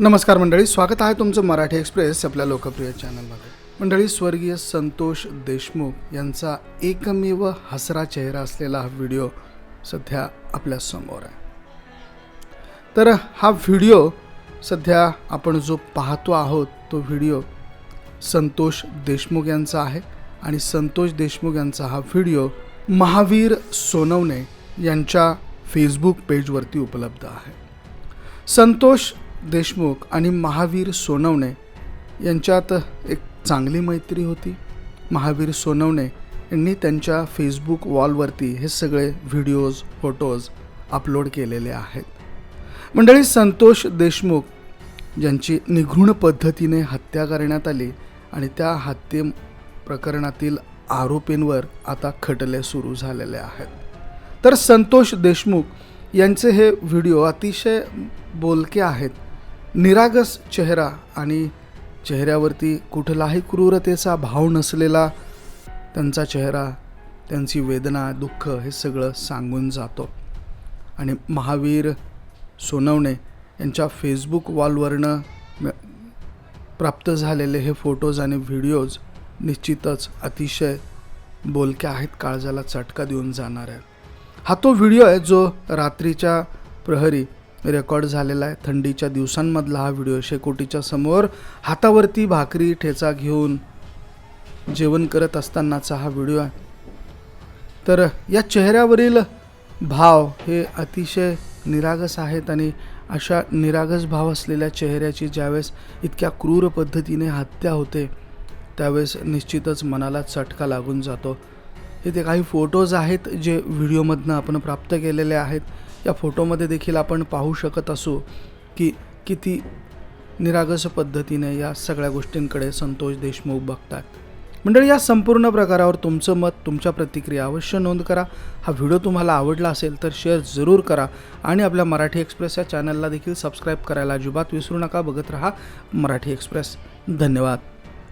नमस्कार मंडळी स्वागत आहे तुमचं मराठी एक्सप्रेस आपल्या लोकप्रिय चॅनलमध्ये. मंडळी स्वर्गीय संतोष देशमुख यांचा एकमेव हसरा चेहरा असलेला हा व्हिडिओ सध्या आपल्यासमोर आहे. तर हा व्हिडिओ सध्या आपण जो पाहतो आहोत तो व्हिडिओ संतोष देशमुख यांचा आहे आणि संतोष देशमुख यांचा हा व्हिडिओ महावीर सोनवणे यांच्या फेसबुक पेजवरती उपलब्ध आहे. संतोष देशमुख आणि महावीर सोनवणे यांच्यात एक चांगली मैत्री होती. महावीर सोनवणे यांनी त्यांच्या फेसबुक वॉलवरती हे सगळे व्हिडिओज फोटोज अपलोड केलेले आहेत. मंडळी संतोष देशमुख ज्यांची निघृण पद्धतीने हत्या करण्यात आली आणि त्या हत्ये प्रकरणातील आरोपींवर आता खटले सुरू झालेले आहेत. तर संतोष देशमुख यांचे हे व्हिडिओ अतिशय बोलके आहेत. निरागस चेहरा आणि चेहऱ्यावरती कुठलाही क्रूरतेचा भाव नसलेला त्यांचा चेहरा त्यांची वेदना दुःख हे सगळं सांगून जातो. आणि महावीर सोनवणे यांच्या फेसबुक वॉलवरनं प्राप्त झालेले हे फोटोज आणि व्हिडिओज निश्चितच अतिशय बोलक्या आहेत काळजाला चटका देऊन जाणार हा तो व्हिडिओ आहे जो रात्रीच्या प्रहरी रेकॉर्ड झालेला आहे. थंडीच्या दिवसांमधला हा व्हिडिओ शेकोटीच्या समोर हातावरती भाकरी ठेचा घेऊन जेवण करत असतानाचा हा व्हिडिओ आहे. तर या चेहऱ्यावरील भाव हे अतिशय निरागस आहेत आणि अशा निरागस भाव असलेल्या चेहऱ्याची ज्यावेळेस इतक्या क्रूर पद्धतीने हत्या होते त्यावेळेस निश्चितच मनाला चटका लागून जातो. हे ते काही फोटोज आहेत जे व्हिडिओमधनं आपण प्राप्त केलेले आहेत. या फोटोमध्ये देखील आपण पाहू शकत असू की किती निरागस पद्धतीने या सगळ्या गोष्टींकडे संतोष देशमुख बघतात मंडळी या संपूर्ण प्रकारावर तुमचं मत तुमच्या प्रतिक्रिया अवश्य नोंद करा. हा व्हिडिओ तुम्हाला आवडला असेल तर शेअर जरूर करा आणि आपल्या मराठी एक्सप्रेस या चॅनलला देखील सबस्क्राईब करायला अजिबात विसरू नका. बघत रहा मराठी एक्सप्रेस. धन्यवाद.